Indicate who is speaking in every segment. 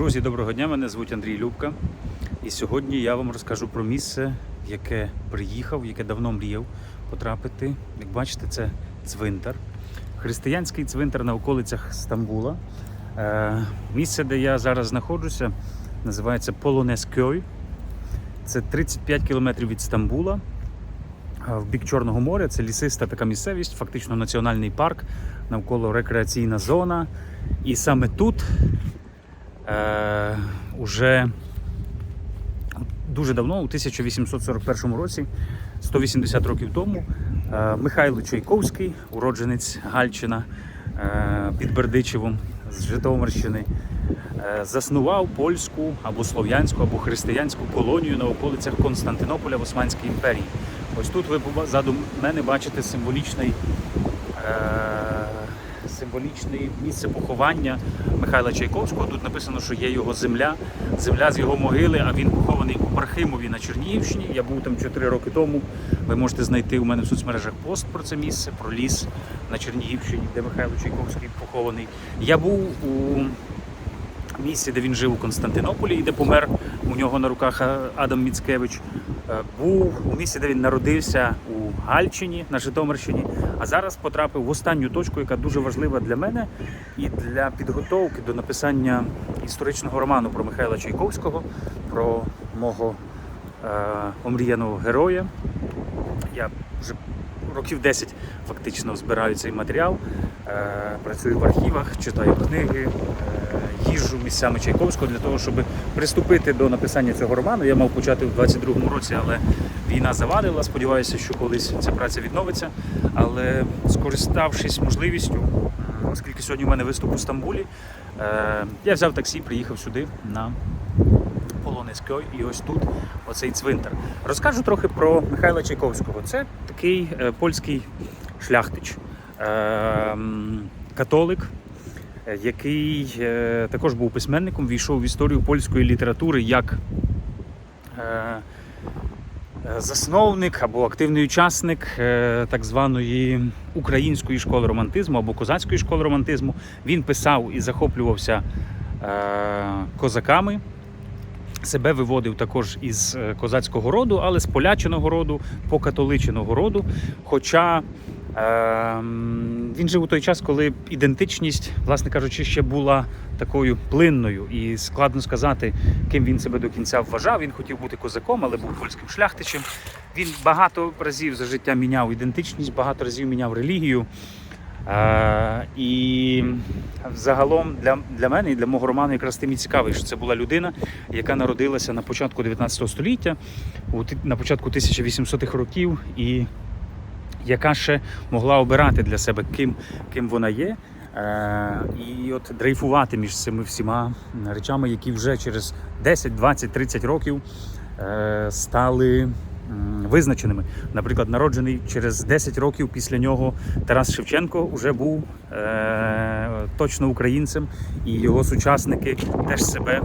Speaker 1: Друзі, доброго дня! Мене звуть Андрій Любка. І сьогодні я вам розкажу про місце, в яке приїхав, яке давно мріяв потрапити. Як бачите, це цвинтар. Християнський цвинтар на околицях Стамбула. Е, місце, де я зараз знаходжуся, називається Полонескьой. Це 35 кілометрів від Стамбула. е, В бік Чорного моря це лісиста така місцевість, фактично національний парк, навколо рекреаційна зона. І саме тут е, уже дуже давно, у 1841 році, 180 років тому, е, Михайло Чайковський, уродженець Гальчина е, під Бердичевом з Житомирщини, заснував польську або слов'янську, або християнську колонію на околицях Константинополя в Османській імперії. Ось тут ви позаду мене бачите символічний. Символічне місце поховання Михайла Чайковського. Тут написано, що є його земля, земля з його могили, а він похований у Пархимові на Чернігівщині. Я був там 4 роки тому. Ви можете знайти у мене в соцмережах пост про це місце, про ліс на Чернігівщині, де Михайло Чайковський похований. Я був у місці, де він жив у Константинополі і де помер у нього на руках Адам Міцкевич. Е, Був у місці, де він народився у Гальчині на Житомирщині. А зараз потрапив в останню точку, яка дуже важлива для мене і для підготовки до написання історичного роману про Михайла Чайковського, про мого е, омріяного героя. Я вже років 10 фактично збираю цей матеріал, е, працюю в архівах, читаю книги, е, їжджу місцями Чайковського для того, щоб приступити до написання цього роману. Я мав почати в 22-му році, але війна завадила. Сподіваюся, що колись ця праця відновиться. Але скориставшись можливістю, оскільки сьогодні у мене виступ у Стамбулі, е, я взяв таксі, приїхав сюди на Полонезький і ось тут оцей цвинтар. Розкажу трохи про Михайла Чайковського. Це такий е, польський шляхтич, е, католик, який е, також був письменником, війшов в історію польської літератури як е, е, засновник або активний учасник е, так званої української школи романтизму або козацької школи романтизму. Він писав і захоплювався е, козаками. Себе виводив також із е, козацького роду, але з поляченого роду, покатоличеного роду. Хоча е, він жив у той час, коли ідентичність, власне кажучи, ще була такою плинною, і складно сказати, ким він себе до кінця вважав. Він хотів бути козаком, але був польським шляхтичем. Він багато разів за життя міняв ідентичність, багато разів міняв релігію. Е, і загалом для, для мене і для мого роману якраз тим і цікавий, що це була людина, яка народилася на початку 19 століття, на початку 1800-х років, і яка ще могла обирати для себе, ким, ким вона є. Е, і от дрейфувати між цими всіма речами, які вже через 10, 20, 30 років е, стали визначеними. Наприклад, народжений через 10 років після нього Тарас Шевченко вже був е, точно українцем, і його сучасники теж себе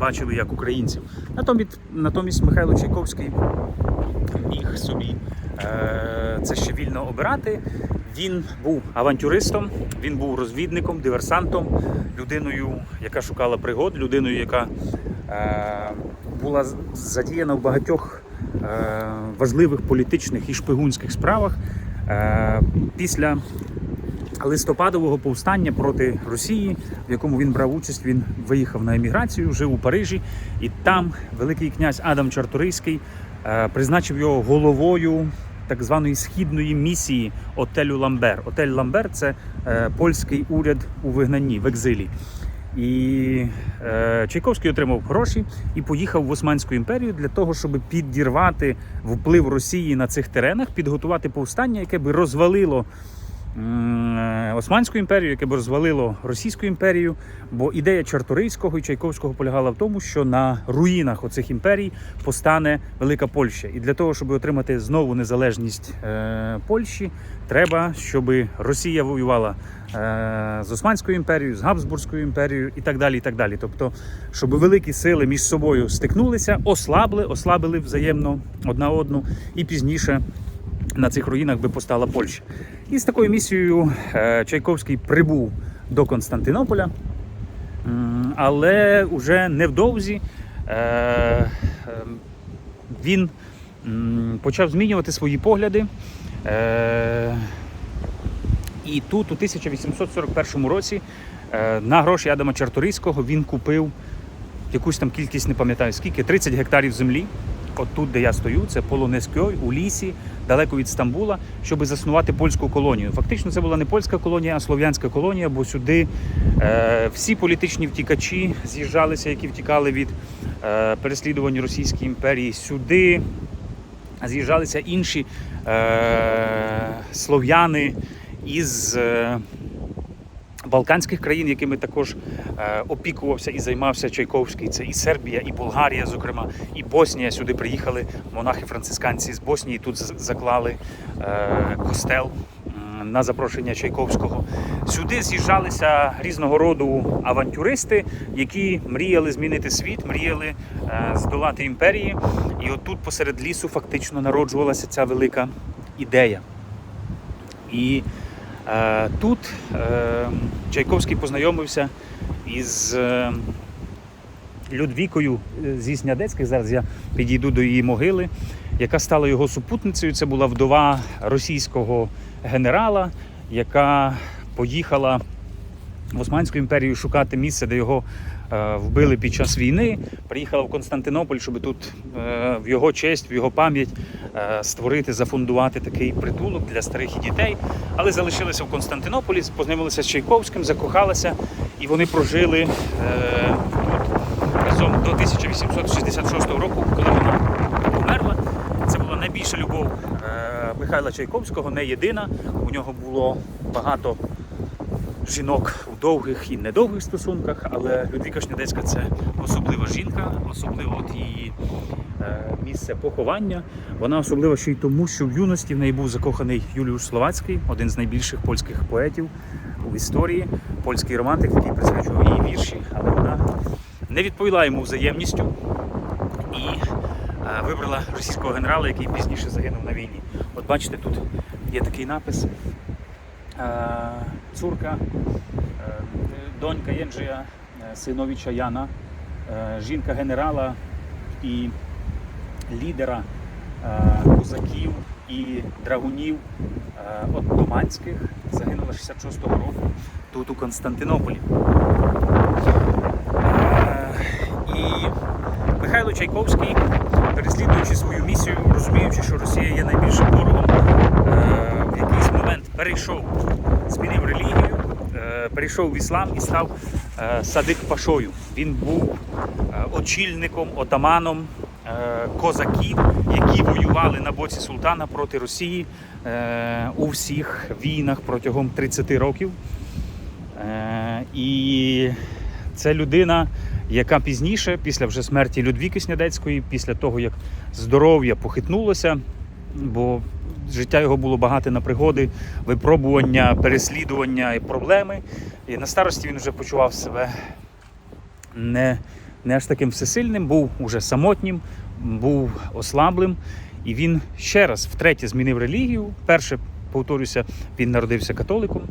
Speaker 1: бачили як українців. Натомість, натомість Михайло Чайковський міг собі е, це ще вільно обирати. Він був авантюристом, він був розвідником, диверсантом, людиною, яка шукала пригод, людиною, яка е, була задіяна в багатьох е, важливих політичних і шпигунських справах. Е, після листопадового повстання проти Росії, в якому він брав участь, він виїхав на еміграцію, жив у Парижі, і там великий князь Адам Чарторийський е, призначив його головою так званої східної місії отелю Ламбер. Отель Ламбер це е, польський уряд у вигнанні в екзилі. І е, Чайковський отримав гроші і поїхав в Османську імперію для того, щоб підірвати вплив Росії на цих теренах, підготувати повстання, яке би розвалило Османську імперію, яке б розвалило Російську імперію. Бо ідея Чарторийського і Чайковського полягала в тому, що на руїнах оцих імперій постане Велика Польща. І для того, щоб отримати знову незалежність е, Польщі, треба, щоб Росія воювала е, з Османською імперією, з Габсбурзькою імперією і так далі. і так далі. Тобто, щоб великі сили між собою стикнулися, ослабли, ослабили взаємно одна одну і пізніше на цих руїнах би постала Польща. І з такою місією е, Чайковський прибув до Константинополя. Але уже невдовзі е, е, він почав змінювати свої погляди. І тут, у 1841 році, на гроші Адама Чарторийського він купив якусь там кількість, не пам'ятаю скільки, 30 гектарів землі. От тут, де я стою, це Полонезкьой, у лісі, далеко від Стамбула, щоб заснувати польську колонію. Фактично, це була не польська колонія, а слов'янська колонія, бо сюди е, всі політичні втікачі з'їжджалися, які втікали від е, переслідувань Російської імперії. Сюди з'їжджалися інші е, слов'яни із. Е, Балканських країн, якими також е, опікувався і займався Чайковський, це і Сербія, і Болгарія, зокрема, і Боснія. Сюди приїхали монахи-францисканці з Боснії. Тут заклали е, костел на запрошення Чайковського. Сюди з'їжджалися різного роду авантюристи, які мріяли змінити світ, мріяли е, здолати імперії. І отут посеред лісу фактично народжувалася ця велика ідея. І тут е, Чайковський познайомився із е, Людвікою е, зі Снядецьких. Зараз я підійду до її могили, яка стала його супутницею. Це була вдова російського генерала, яка поїхала в Османську імперію шукати місце, де його е, вбили під час війни. Приїхала в Константинополь, щоб тут е, в його честь, в його пам'ять е, створити, зафундувати такий притулок для старих і дітей. Але залишилися в Константинополі, познайомилися з Чайковським, закохалися, і вони прожили е, тут разом до 1866 року, коли вона померла. Це була найбільша любов е, Михайла Чайковського, не єдина. У нього було багато жінок довгих і недовгих стосунках, але Людвіка Шнедецька це особлива жінка, особливо от її е, місце поховання. Вона особлива ще й тому, що в юності в неї був закоханий Юліуш Словацький, один з найбільших польських поетів у історії, польський романтик, який присвячував її вірші, але вона не відповіла йому взаємністю і е, вибрала російського генерала, який пізніше загинув на війні. От бачите, тут є такий напис. Е, Цурка, донька Єнджія е, Синовича Яна, е, жінка генерала і лідера е, козаків і драгунів отоманських, загинула 66-го року тут у Константинополі. І Михайло Чайковський, переслідуючи свою місію, розуміючи, що Росія є найбільшим ворогом, в якийсь момент перейшов, змінив релігію, е, перейшов в іслам і став е, садик пашою. Він був е, очільником, отаманом козаків, які воювали на боці султана проти Росії у всіх війнах протягом 30 років. І це людина, яка пізніше, після вже смерті Людвіки Снядецької, після того як здоров'я похитнулося, бо життя його було багате на пригоди, випробування, переслідування і проблеми. І на старості він вже почував себе не, не аж таким всесильним, був уже самотнім, був ослаблим. І він ще раз втретє змінив релігію. Перше, повторюся, він народився католиком.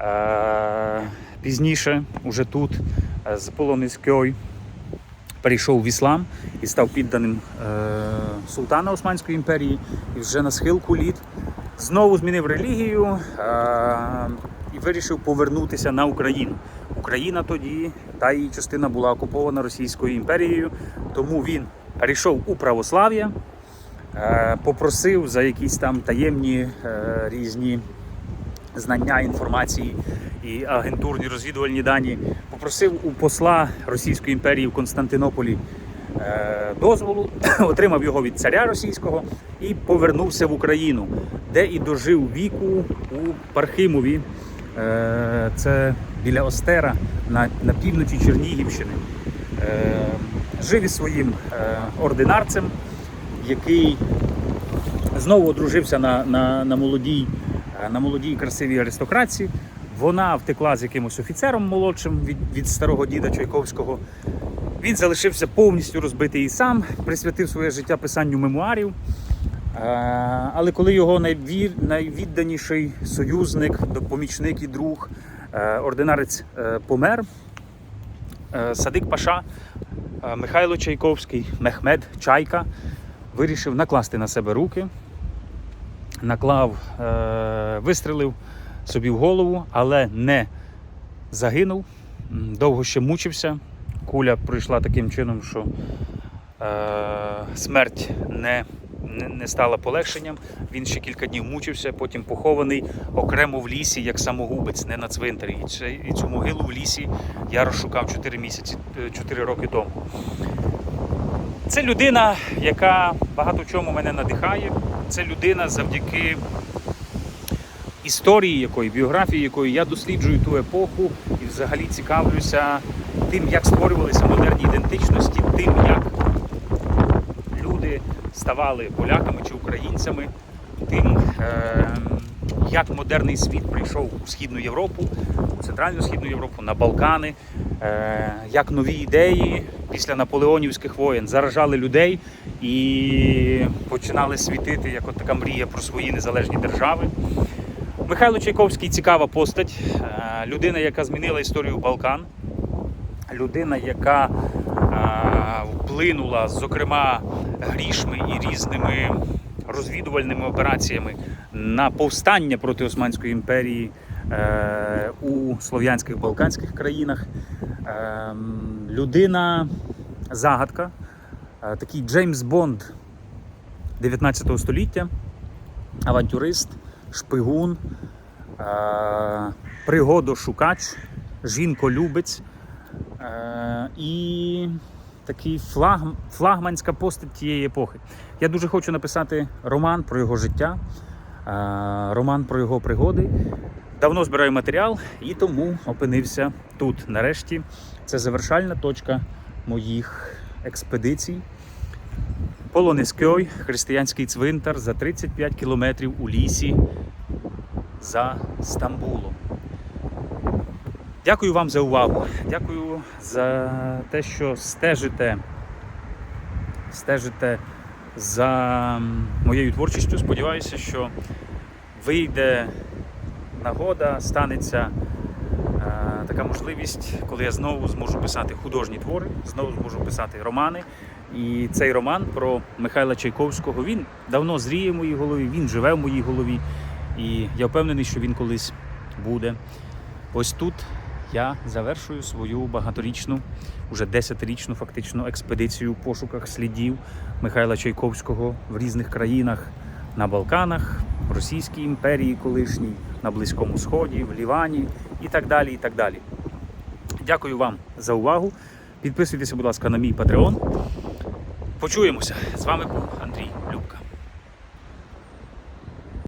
Speaker 1: Е, Пізніше, уже тут, е, з Полонезької, перейшов в іслам і став підданим е, султана Османської імперії. І вже на схилку літ знову змінив релігію е, і вирішив повернутися на Україну. Україна тоді, та її частина була окупована Російською імперією, тому він перейшов у православ'я, е, попросив за якісь там таємні е, різні знання інформації і агентурні розвідувальні дані, попросив у посла Російської імперії в Константинополі е, дозволу, отримав його від царя російського і повернувся в Україну, де і дожив віку у Пархимові. Е, Це біля Остера на, на півночі Чернігівщини. Е, Жив із своїм ординарцем, який знову одружився на, на, на молодій на молодій красивій аристократці. Вона втекла з якимось офіцером молодшим від, від старого діда Чайковського. Він залишився повністю розбитий і сам, присвятив своє життя писанню мемуарів. Е, Але коли його найвір, найвідданіший союзник, помічник і друг, е, ординарець е, помер, Садик Паша, Михайло Чайковський, Мехмед Чайка вирішив накласти на себе руки, наклав, вистрелив собі в голову, але не загинув. Довго ще мучився. Куля пройшла таким чином, що е, смерть не, не, стала полегшенням. Він ще кілька днів мучився, потім похований окремо в лісі, як самогубець, не на цвинтарі. І, це, і цю могилу в лісі я розшукав 4 місяці, 4 роки тому. Це людина, яка багато чому мене надихає. Це людина завдяки історії якої, біографії якої я досліджую ту епоху і взагалі цікавлюся тим, як створювалися модерні ідентичності, тим, як люди ставали поляками чи українцями, тим, е, як модерний світ прийшов у Східну Європу, у Центральну Східну Європу, на Балкани, е, як нові ідеї після наполеонівських воєн заражали людей і починали світити як от така мрія про свої незалежні держави. Михайло Чайковський цікава постать, е, людина, яка змінила історію Балкан, людина, яка е, вплинула, зокрема, грішми і різними розвідувальними операціями на повстання проти Османської імперії е, у слов'янських балканських країнах. Людина загадка, такий Джеймс Бонд 19 століття, авантюрист, шпигун, е, пригодошукач, жінколюбець е, і такий флаг, флагманська постать тієї епохи. Я дуже хочу написати роман про його життя, е, роман про його пригоди. Давно збираю матеріал і тому опинився тут. Нарешті це завершальна точка моїх експедицій. Полонезкьой, християнський цвинтар за 35 кілометрів у лісі за Стамбулом. Дякую вам за увагу. Дякую за те, що стежите, стежите за моєю творчістю. Сподіваюся, що вийде нагода, станеться е, така можливість, коли я знову зможу писати художні твори, знову зможу писати романи. І цей роман про Михайла Чайковського він давно зріє в моїй голові, він живе в моїй голові. І я впевнений, що він колись буде. Ось тут я завершую свою багаторічну, уже десятирічну фактично експедицію в пошуках слідів Михайла Чайковського в різних країнах на Балканах, в Російській імперії колишній, на Близькому Сході, в Лівані і так далі. і так далі. Дякую вам за увагу. Підписуйтеся, будь ласка, на мій Patreon. Почуємося. З вами був.